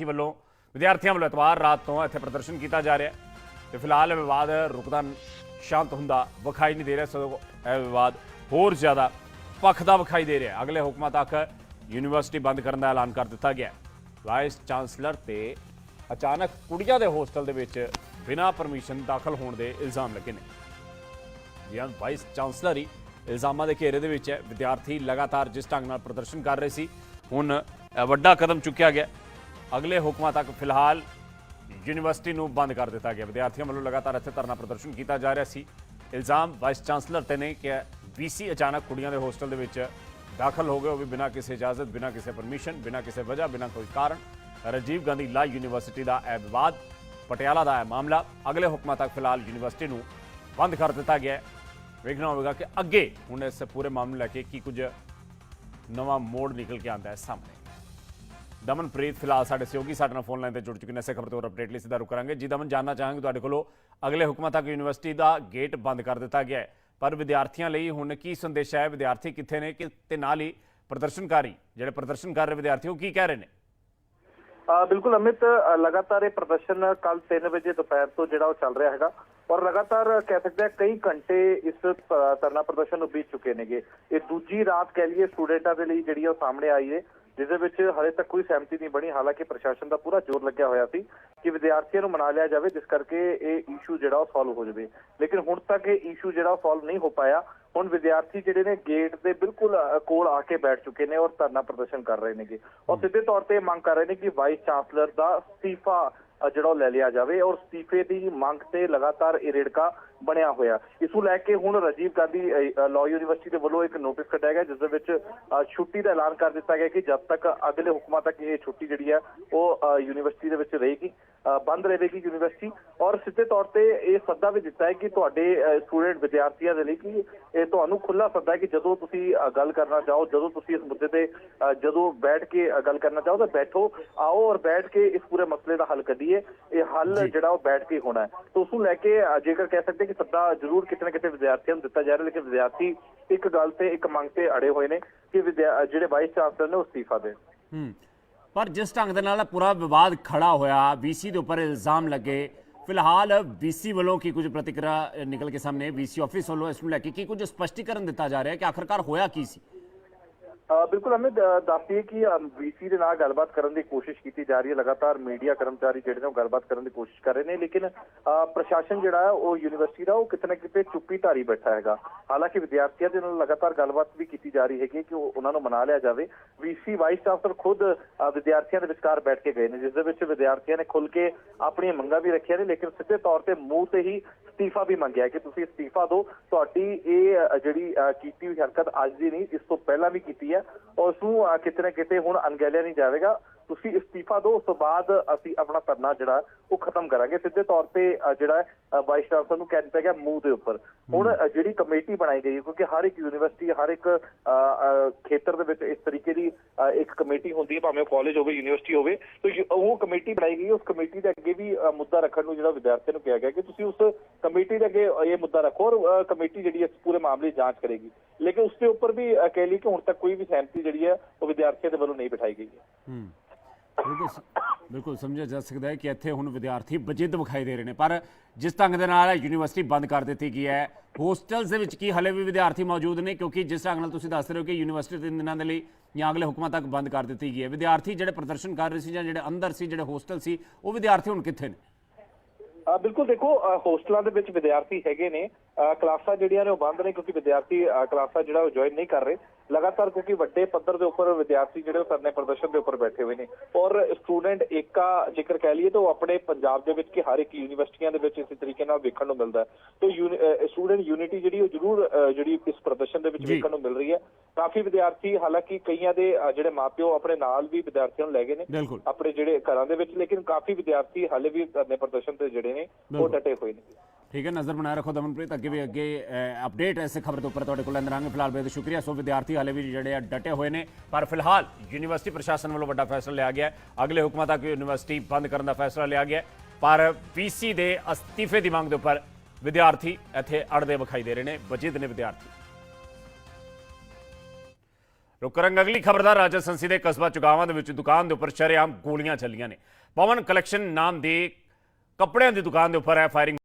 ਵਿਦਿਆਰਥੀ ਵੱਲੋਂ ਵਿਦਿਆਰਥੀਆਂ ਵੱਲੋਂ ਇਤਵਾਰ ਰਾਤ ਤੋਂ ਇੱਥੇ ਪ੍ਰਦਰਸ਼ਨ ਕੀਤਾ ਜਾ ਰਿਹਾ ਹੈ ਤੇ ਫਿਲਹਾਲ ਇਹ ਵਿਵਾਦ ਰੁਕਦਾ ਸ਼ਾਂਤ ਹੁੰਦਾ ਵਿਖਾਈ ਨਹੀਂ ਦੇ ਰਿਹਾ ਸਗੋਂ ਇਹ ਵਿਵਾਦ ਹੋਰ ਜ਼ਿਆਦਾ ਪੱਖਦਾ ਵਿਖਾਈ ਦੇ ਰਿਹਾ ਅਗਲੇ ਹੁਕਮਾਂ ਤੱਕ ਯੂਨੀਵਰਸਿਟੀ ਬੰਦ ਕਰਨ ਦਾ ਐਲਾਨ ਕਰ ਦਿੱਤਾ ਗਿਆ ਵਾਈਸ ਚਾਂਸਲਰ ਤੇ ਅਚਾਨਕ ਕੁੜੀਆਂ ਦੇ ਹੋਸਟਲ ਦੇ ਵਿੱਚ ਬਿਨਾਂ ਪਰਮਿਸ਼ਨ ਦਾਖਲ ਹੋਣ ਦੇ ਇਲਜ਼ਾਮ ਲੱਗੇ ਨੇ। ਜੀ ਵਾਈਸ ਚਾਂਸਲਰ ਹੀ ਇਲਜ਼ਾਮਾਂ ਦੇ ਘੇਰੇ ਦੇ ਵਿੱਚ ਹੈ। ਵਿਦਿਆਰਥੀ ਲਗਾਤਾਰ ਜਿਸ ਢੰਗ ਨਾਲ ਪ੍ਰਦਰਸ਼ਨ ਕਰ ਰਹੇ ਸੀ ਹੁਣ ਅ, ਵੱਡਾ ਕਦਮ ਚੁੱਕਿਆ ਗਿਆ। ਅਗਲੇ ਹੁਕਮਾਂ ਤੱਕ ਫਿਲਹਾਲ ਯੂਨੀਵਰਸਿਟੀ ਨੂੰ ਬੰਦ ਕਰ ਦਿੱਤਾ ਗਿਆ। ਵਿਦਿਆਰਥੀਆਂ ਵੱਲੋਂ ਲਗਾਤਾਰ ਇੱਥੇ ਧਰਨਾ ਪ੍ਰਦਰਸ਼ਨ ਕੀਤਾ ਜਾ ਰਿਹਾ ਸੀ। ਇਲਜ਼ਾਮ ਵਾਈਸ ਚਾਂਸਲਰ ਤੇ ਨੇ ਕਿ ਵੀਸੀ ਅਚਾਨਕ ਕੁੜੀਆਂ ਦੇ ਹੋਸਟਲ ਦੇ ਵਿੱਚ ਦਾਖਲ ਹੋ ਗਏ। ਉਹ ਵੀ ਬਿਨਾਂ ਕਿਸੇ ਇਜਾਜ਼ਤ, ਬਿਨਾਂ ਕਿਸੇ ਪਰਮਿਸ਼ਨ, ਬਿਨਾਂ ਕਿਸੇ ਵਜ੍ਹਾ, ਬਿਨਾਂ ਕੋਈ ਕਾਰਨ ਰਾਜੀਵ ਗਾਂਧੀ ਲਾ ਯੂਨੀਵਰਸਿਟੀ ਦਾ ਇਹ ਵਿਵਾਦ, ਪਟਿਆਲਾ ਦਾ ਇਹ ਮਾਮਲਾ ਅਗਲੇ ਹੁਕਮਾਂ ਤੱਕ ਫਿਲਹਾਲ ਯੂਨੀਵਰਸਿਟੀ ਨੂੰ ਬੰਦ ਕਰ ਦਿੱਤਾ ਗਿਆ ਹੈ। ਵੇਖਣਾ ਹੋਵੇਗਾ ਕਿ ਅੱਗੇ ਹੁਣ ਇਸ ਪੂਰੇ ਮਾਮਲੇ ਨੂੰ ਲੈ ਕੇ ਕੀ ਕੁਝ ਨਵਾਂ ਮੋੜ ਨਿਕਲ ਕੇ ਆਉਂਦਾ ਹੈ ਸਾਹਮਣੇ। ਦਮਨਪ੍ਰੀਤ, ਫਿਲਹਾਲ ਸਾਡੇ ਸਹਿਯੋਗੀ ਸਾਡੇ ਨਾਲ ਫੋਨ ਲਾਈਨ ਤੇ ਜੁੜ ਚੁੱਕੇ ਨੇ। ਇਸੇ ਖਬਰ ਤੇ ਹੋਰ ਅਪਡੇਟ ਲਈ ਸਿੱਧਾ ਰੁਕ ਕਰਾਂਗੇ। ਜੀ ਦਮਨ, ਜਾਨਣਾ ਚਾਹਾਂਗੇ ਤੁਹਾਡੇ ਕੋਲੋਂ। ਅਗਲੇ ਹੁਕਮਾਂ ਤੱਕ ਯੂਨੀਵਰਸਿਟੀ ਦਾ ਗੇਟ ਬੰਦ ਕਰ ਦਿੱਤਾ ਗਿਆ ਹੈ। ਪਰ ਵਿਦਿਆਰਥੀਆਂ ਲਈ ਹੁਣ ਕੀ ਸੰਦੇਸ਼ ਹੈ? ਵਿਦਿਆਰਥੀ ਕਿੱਥੇ ਨੇ? ਕਿ ਤੇ ਨਾਲ ਹੀ ਪ੍ਰਦਰਸ਼ਨਕਾਰੀ, ਜਿਹੜੇ ਪ੍ਰਦਰਸ਼ਨ ਕਰ ਰਹੇ ਵਿਦਿਆਰਥੀ, ਉਹ ਕੀ ਕਹਿ ਰਹੇ ਨੇ? ਬਿਲਕੁਲ ਅਮਿਤ ਲਗਾਤਾਰ ਇਹ ਪ੍ਰਦਰਸ਼ਨ ਕੱਲ 3 ਵਜੇ ਦੁਪਹਿਰ ਤੋਂ ਜਿਹੜਾ ਉਹ ਚੱਲ ਰਿਹਾ ਹੈਗਾ। ਔਰ ਲਗਾਤਾਰ ਕਹਿ ਸਕਦੇ ਆ ਕਈ ਘੰਟੇ ਇਸ ਧਰਨਾ ਪ੍ਰਦਰਸ਼ਨ ਨੂੰ ਬੀਤ ਚੁੱਕੇ ਨੇਗੇ। ਇਹ ਦੂਜੀ ਰਾਤ ਕਹਿ ਲਈਏ ਸਟੂਡੈਂਟਾਂ ਦੇ ਲਈ ਜਿਹੜੀ ਉਹ ਸਾਹਮਣੇ ਆਈ ਹੈ ਜਿਸ ਦੇ ਵਿੱਚ ਹਲੇ ਤੱਕ ਕੋਈ ਸਹਿਮਤੀ ਨਹੀਂ ਬਣੀ ਹਾਲਾਂਕਿ ਪ੍ਰਸ਼ਾਸਨ ਦਾ ਪੂਰਾ ਜ਼ੋਰ ਲੱਗਿਆ ਹੋਇਆ ਸੀ ਕਿ ਵਿਦਿਆਰਥੀਆਂ ਨੂੰ ਮਨਾ ਲਿਆ ਜਾਵੇ ਜਿਸ ਕਰਕੇ ਇਹ ਇਸ਼ੂ ਜਿਹੜਾ ਉਹ ਸੋਲਵ ਹੋ ਜਾਵੇ। ਲੇਕਿਨ ਹੁਣ ਤੱਕ ਇਹ ਇਸ਼ੂ ਜਿਹੜਾ ਸੋਲਵ ਨਹੀਂ ਹੋ ਪਾਇਆ। ਹੁਣ ਵਿਦਿਆਰਥੀ ਜਿਹੜੇ ਨੇ ਗੇਟ ਦੇ ਬਿਲਕੁਲ ਕੋਲ ਆ ਕੇ ਬੈਠ ਚੁੱਕੇ ਨੇ ਔਰ ਧਰਨਾ ਪ੍ਰਦਰਸ਼ਨ ਕਰ ਰਹੇ ਨੇਗੇ। ਔਰ ਸਿੱਧੇ ਤੌਰ ਤੇ ਮੰਗ ਕਰ ਰਹੇ ਨੇ ਕਿ ਵਾਈਸ ਚਾਂਸਲਰ ਦਾ ਅਸਤੀਫਾ ਜਿਹੜਾ ਉਹ ਲੈ ਲਿਆ ਜਾਵੇ। ਔਰ ਅਸਤੀਫੇ ਦੀ ਮੰਗ ਤੇ ਲਗਾਤਾਰ ਇਹ ਰੇੜਕਾ ਬਣਿਆ ਹੋਇਆ। ਇਸ ਨੂੰ ਲੈ ਕੇ ਹੁਣ ਰਾਜੀਵ ਗਾਂਧੀ ਲਾਅ ਯੂਨੀਵਰਸਿਟੀ ਦੇ ਵੱਲੋਂ ਇੱਕ ਨੋਟਿਸ ਕੱਢਿਆ ਗਿਆ ਜਿਸ ਦੇ ਵਿੱਚ ਛੁੱਟੀ ਦਾ ਐਲਾਨ ਕਰ ਦਿੱਤਾ ਗਿਆ ਕਿ ਜਦ ਤੱਕ ਅਗਲੇ ਹੁਕਮਾਂ ਤੱਕ ਇਹ ਛੁੱਟੀ ਜਿਹੜੀ ਹੈ ਉਹ ਯੂਨੀਵਰਸਿਟੀ ਦੇ ਵਿੱਚ ਰਹੇਗੀ ਬੰਦ ਰਹੇਗੀ ਯੂਨੀਵਰਸਿਟੀ। ਔਰ ਸਿੱਧੇ ਤੌਰ ਤੇ ਇਹ ਸੱਦਾ ਵੀ ਦਿੱਤਾ ਹੈ ਕਿ ਤੁਹਾਡੇ ਸਟੂਡੈਂਟ ਵਿਦਿਆਰਥੀਆਂ ਦੇ ਲਈ ਕਿ ਇਹ ਤੁਹਾਨੂੰ ਖੁੱਲਾ ਸੱਦਾ ਹੈ ਕਿ ਜਦੋਂ ਤੁਸੀਂ ਗੱਲ ਕਰਨਾ ਚਾਹੋ ਜਦੋਂ ਤੁਸੀਂ ਇਸ ਮੁੱਦੇ ਤੇ ਜਦੋਂ ਬੈਠ ਕੇ ਗੱਲ ਕਰਨਾ ਚਾਹੋ ਤਾਂ ਬੈਠੋ ਆਓ ਔਰ ਬੈਠ ਕੇ ਇਸ ਪੂਰੇ ਮਸਲੇ ਦਾ ਹੱਲ ਕੱਢੀਏ। ਇਹ ਹੱਲ ਜਿਹੜਾ ਉਹ ਬੈਠ ਕੇ ਹੋਣਾ ਹੈ। ਤਾਂ ਉਸ ਨੂੰ ਲੈ ਕੇ ਜੇਕਰ ਕਹਿ ਸਕਦੇ ਕਿ ਸੱਦਾ ਜ਼ਰੂਰ ਕਿਤੇ ਨਾ ਕਿਤੇ ਵਿਦਿਆਰਥੀਆਂ ਨੂੰ ਦਿੱਤਾ ਜਾ ਰਿਹਾ, ਲੇਕਿਨ ਵਿਦਿਆਰਥੀ ਇੱਕ ਗੱਲ ਤੇ ਇੱਕ ਮੰਗ ਤੇ ਅੜੇ ਹੋਏ ਨੇ ਕਿ ਜਿਹੜੇ ਵਾਈਸ ਚਾਂਸਲਰ ਨੇ ਉਹ ਅਸਤੀਫਾ ਦੇਣ। ਹੂੰ, ਪਰ ਜਿਸ ਢੰਗ ਦੇ ਨਾਲ ਪੂਰਾ ਵਿਵਾਦ ਖੜਾ ਹੋਇਆ ਵੀਸੀ ਦੇ ਉੱਪਰ ਇਲਜ਼ਾਮ ਲੱਗੇ, ਫਿਲਹਾਲ ਵੀਸੀ ਵੱਲੋਂ ਕੀ ਕੁਝ ਪ੍ਰਤੀਕਿਰਿਆ ਨਿਕਲ ਕੇ ਸਾਹਮਣੇ ਵੀਸੀ ਆਫਿਸ ਵੱਲੋਂ ਇਸ ਨੂੰ ਲੈ ਕੇ ਕੀ ਕੁਝ ਸਪਸ਼ਟੀਕਰਨ ਦਿੱਤਾ ਜਾ ਰਿਹਾ ਕਿ ਆਖਰਕਾਰ ਹੋਇਆ ਕੀ ਸੀ? ਬਿਲਕੁਲ ਅਮਿਤ ਅ, ਦੱਸਦੀਏ ਕਿ ਵੀਸੀ ਦੇ ਨਾਲ ਗੱਲਬਾਤ ਕਰਨ ਦੀ ਕੋਸ਼ਿਸ਼ ਕੀਤੀ ਜਾ ਰਹੀ ਹੈ। ਲਗਾਤਾਰ ਮੀਡੀਆ ਕਰਮਚਾਰੀ ਜਿਹੜੇ ਨੇ ਉਹ ਗੱਲਬਾਤ ਕਰਨ ਦੀ ਕੋਸ਼ਿਸ਼ ਕਰ ਰਹੇ ਨੇ ਲੇਕਿਨ ਪ੍ਰਸ਼ਾਸਨ ਜਿਹੜਾ ਹੈ ਉਹ ਯੂਨੀਵਰਸਿਟੀ ਦਾ ਉਹ ਕਿਤੇ ਨਾ ਕਿਤੇ ਚੁੱਪੀ ਧਾਰੀ ਬੈਠਾ ਹੈਗਾ। ਹਾਲਾਂਕਿ ਵਿਦਿਆਰਥੀਆਂ ਦੇ ਨਾਲ ਲਗਾਤਾਰ ਗੱਲਬਾਤ ਵੀ ਕੀਤੀ ਜਾ ਰਹੀ ਹੈਗੀ ਕਿ ਉਹਨਾਂ ਨੂੰ ਮਨਾ ਲਿਆ ਜਾਵੇ। ਵੀਸੀ ਵਾਈਸ ਚਾਂਸਲਰ ਖੁਦ ਵਿਦਿਆਰਥੀਆਂ ਦੇ ਵਿਚਕਾਰ ਬੈਠ ਕੇ ਗਏ ਨੇ ਜਿਸ ਦੇ ਵਿੱਚ ਵਿਦਿਆਰਥੀਆਂ ਨੇ ਖੁੱਲ ਕੇ ਆਪਣੀਆਂ ਮੰਗਾਂ ਵੀ ਰੱਖੀਆਂ ਨੇ ਲੇਕਿਨ ਸਿੱਧੇ ਤੌਰ ਤੇ ਮੂੰਹ ਤੇ ਹੀ ਅਸਤੀਫਾ ਵੀ ਮੰਗਿਆ ਕਿ ਤੁਸੀਂ ਅਸਤੀਫਾ ਦਿਓ। ਤੁਹਾਡੀ ਇਹ ਜਿਹੜੀ ਕੀਤੀ ਹੋਈ ਹਰਕਤ ਅੱਜ ਦੀ ਨਹੀਂ ਇਸ ਤੋਂ ਪਹਿਲਾਂ ਵੀ ਕੀਤੀ ਹੈ। ਔਰ ਉਸ ਨੂੰ ਕਿਤੇ ਨਾ ਕਿਤੇ ਹੁਣ ਅਣਗਹਿਲਿਆ ਨਹੀਂ ਜਾਵੇਗਾ। ਤੁਸੀਂ ਅਸਤੀਫਾ ਦਿਓ, ਉਸ ਤੋਂ ਬਾਅਦ ਅਸੀਂ ਆਪਣਾ ਧਰਨਾ ਜਿਹੜਾ, ਉਹ ਖਤਮ ਕਰਾਂਗੇ। ਸਿੱਧੇ ਤੌਰ ਤੇ ਜਿਹੜਾ ਵਾਈਸ ਚਾਂਸਲਰ ਨੂੰ ਕਹਿ ਦਿੱਤਾ ਗਿਆ ਮੂੰਹ ਦੇ ਉੱਪਰ। ਹੁਣ ਜਿਹੜੀ ਕਮੇਟੀ ਬਣਾਈ ਗਈ ਕਿਉਂਕਿ ਹਰ ਇੱਕ ਯੂਨੀਵਰਸਿਟੀ ਹਰ ਇੱਕ ਖੇਤਰ ਦੇ ਵਿੱਚ ਇਸ ਤਰੀਕੇ ਦੀ ਇੱਕ ਕਮੇਟੀ ਹੁੰਦੀ ਹੈ ਭਾਵੇਂ ਉਹ ਕਾਲਜ ਹੋਵੇ ਯੂਨੀਵਰਸਿਟੀ ਹੋਵੇ। ਤਾਂ ਉਹ ਕਮੇਟੀ ਬਣਾਈ ਗਈ ਉਸ ਕਮੇਟੀ ਦੇ ਅੱਗੇ ਵੀ ਮੁੱਦਾ ਰੱਖਣ ਨੂੰ ਜਿਹੜਾ ਵਿਦਿਆਰਥੀਆਂ ਨੂੰ ਕਿਹਾ ਗਿਆ ਕਿ ਤੁਸੀਂ ਉਸ ਕਮੇਟੀ ਦੇ ਅੱਗੇ ਇਹ ਮੁੱਦਾ ਰੱਖੋ ਔਰ ਕਮੇਟੀ ਜਿਹੜੀ ਹੈ ਇਸ ਪੂਰੇ ਮਾਮਲੇ ਦੀ ਜਾਂਚ ਕਰੇਗੀ। ਲੇਕਿਨ ਉਸ ਦੇ ਉੱਪਰ ਵੀ ਕਹਿ ਲਈ ਕਿ ਹੁਣ ਤੱਕ ਕੋਈ ਵੀ ਸਹਿਮਤੀ ਜਿਹੜੀ ਹੈ ਉਹ ਵਿਦਿਆਰਥੀਆਂ ਦੇ ਵੱਲੋਂ ਨਹੀਂ ਬਿਠਾਈ ਗਈ ਹੈ। ਹੂੰ। ਬਿਲਕੁਲ ਸ- ਬਿਲਕੁਲ ਸਮਝਿਆ ਜਾ ਸਕਦਾ ਹੈ ਕਿ ਇੱਥੇ ਹੁਣ ਵਿਦਿਆਰਥੀ ਬਜਿੱਦ ਵਿਖਾਈ ਦੇ ਰਹੇ ਨੇ ਪਰ ਜਿਸ ਢੰਗ ਦੇ ਨਾਲ ਯੂਨੀਵਰਸਿਟੀ ਬੰਦ ਕਰ ਦਿੱਤੀ ਗਈ ਹੈ ਹੋਸਟਲਸ ਦੇ ਵਿੱਚ ਕੀ ਹਲੇ ਵੀ ਵਿਦਿਆਰਥੀ ਮੌਜੂਦ ਨੇ? ਕਿਉਂਕਿ ਜਿਸ ਢੰਗ ਨਾਲ ਤੁਸੀਂ ਦੱਸ ਰਹੇ ਹੋ ਕਿ ਯੂਨੀਵਰਸਿਟੀ ਤਿੰਨ ਦਿਨਾਂ ਦੇ ਲਈ ਜਾਂ ਅਗਲੇ ਹੁਕਮਾਂ ਤੱਕ ਬੰਦ ਕਰ ਦਿੱਤੀ ਗਈ ਹੈ। ਵਿਦਿਆਰਥੀ ਜਿਹੜੇ ਪ੍ਰਦਰਸ਼ਨ ਕਰ ਰਹੇ ਸੀ ਜਾਂ ਜਿਹੜੇ ਅੰਦਰ ਸੀ ਜਿਹੜੇ ਹੋਸਟਲ ਸੀ ਉਹ ਵਿਦਿਆਰਥੀ ਹੁਣ ਕਿੱਥੇ ਨੇ? ਅ, ਬਿਲਕੁਲ ਦੇਖੋ ਅ, ਹੋਸਟਲਾਂ ਦੇ ਵਿੱਚ ਵਿਦਿਆਰਥੀ ਹੈਗੇ ਨੇ ਕਲਾਸਾਂ ਜਿਹੜੀਆਂ ਨੇ ਉਹ ਬੰਦ ਨੇ ਕਿਉਂਕਿ ਵਿਦਿਆਰਥੀ ਕਲਾਸਾਂ ਜਿਹੜਾ ਉਹ ਜੁਆਇਨ ਨਹੀਂ ਕਰ ਰਹੇ। ਲਗਾਤਾਰ ਕਿਉਂਕਿ ਵੱਡੇ ਪੱਧਰ ਦੇ ਉੱਪਰ ਵਿਦਿਆਰਥੀ ਜਿਹੜੇ ਉਹ ਧਰਨੇ ਪ੍ਰਦਰਸ਼ਨ ਦੇ ਉੱਪਰ ਬੈਠੇ ਹੋਏ ਨੇ। ਔਰ ਸਟੂਡੈਂਟ ਏਕਾ ਜੇਕਰ ਕਹਿ ਲਈਏ ਤਾਂ ਉਹ ਆਪਣੇ ਪੰਜਾਬ ਦੇ ਵਿੱਚ ਕਿ ਹਰ ਇੱਕ ਯੂਨੀਵਰਸਿਟੀਆਂ ਦੇ ਵਿੱਚ ਇਸੇ ਤਰੀਕੇ ਨਾਲ ਵੇਖਣ ਨੂੰ ਮਿਲਦਾ ਤਾਂ ਸਟੂਡੈਂਟ ਯੂਨਿਟੀ ਜਿਹੜੀ ਉਹ ਜ਼ਰੂਰ ਜਿਹੜੀ ਇਸ ਪ੍ਰਦਰਸ਼ਨ ਦੇ ਵਿੱਚ। ਵੇਖਣ ਨੂੰ ਮਿਲ ਰਹੀ ਹੈ। ਕਾਫੀ ਵਿਦਿਆਰਥੀ ਹਾਲਾਂਕਿ ਕਈਆਂ ਦੇ ਜਿਹੜੇ ਮਾਪਿਓ ਆਪਣੇ ਨਾਲ ਵੀ ਵਿਦਿਆਰਥੀਆਂ ਨੂੰ ਲੈ ਗਏ ਨੇ। ਆਪਣੇ ਜਿਹੜੇ ਘਰਾਂ ਦੇ ਵਿੱਚ ਲੇਕਿਨ ਕਾਫੀ ਵਿਦਿਆਰਥੀ ਹਾਲੇ ਵੀ ਧਰਨੇ ਪ੍ਰਦਰਸ਼ਨ ਤੇ ਜਿਹੜੇ ਨੇ ਉਹ। ਡਟੇ ਹੋਏ ਨੇ। ਠੀਕ ਹੈ, ਨਜ਼ਰ ਬਣਾਏ ਰੱਖੋ ਦਮਨਪ੍ਰੀਤ, ਅੱਗੇ ਵੀ ਅੱਗੇ ਅਪਡੇਟ ਐਸੇ ਖਬਰ ਦੇ ਉੱਪਰ ਤੁਹਾਡੇ ਕੋਲ ਲੈਂਦੇ ਫਿਲਹਾਲ ਬੇਹਦ ਸ਼ੁਕਰੀਆ, ਸੋ ਵਿਦਿਆਰਥੀ ਹਾਲੇ ਵੀ ਜਿਹੜੇ ਆ ਡਟੇ ਹੋਏ ਨੇ, ਪਰ ਫਿਲਹਾਲ ਯੂਨੀਵਰਸਿਟੀ ਪ੍ਰਸ਼ਾਸਨ ਵੱਲੋਂ ਵੱਡਾ ਫੈਸਲਾ ਲਿਆ ਗਿਆ ਅਗਲੇ ਹੁਕਮਾਂ ਤੱਕ ਯੂਨੀਵਰਸਿਟੀ ਬੰਦ ਕਰਨ ਦਾ ਫੈਸਲਾ ਲਿਆ ਗਿਆ ਹੈ। ਪਰ ਪੀਸੀ ਦੇ ਅਸਤੀਫੇ ਦੀ ਮੰਗ ਦੇ ਉੱਪਰ ਵਿਦਿਆਰਥੀ ਇੱਥੇ ਅੜਦੇ ਵਿਖਾਈ ਦੇ ਰਹੇ ਨੇ, ਵਜਿਦ ਨੇ ਵਿਦਿਆਰਥੀ। ਰੁਕ ਕਰਾਂਗੇ ਅਗਲੀ ਖਬਰਦਾਰ ਰਾਜਾ ਸੰਸੀ ਦੇ ਕਸਬਾ ਚੁਗਾਵਾਂ ਦੇ ਵਿੱਚ ਦੁਕਾਨ ਦੇ ਉੱਪਰ ਸ਼ਰੇਆਮ ਗੋਲੀਆਂ ਚੱਲੀਆਂ ਨੇ। ਪਵਨ ਕਲੈਕਸ਼ਨ ਨਾਮ ਦੀ ਕੱਪੜਿਆਂ ਦੀ ਦੁਕਾਨ ਦੇ ਉੱਪਰ ਹੈ ਫਾਇਰਿੰਗ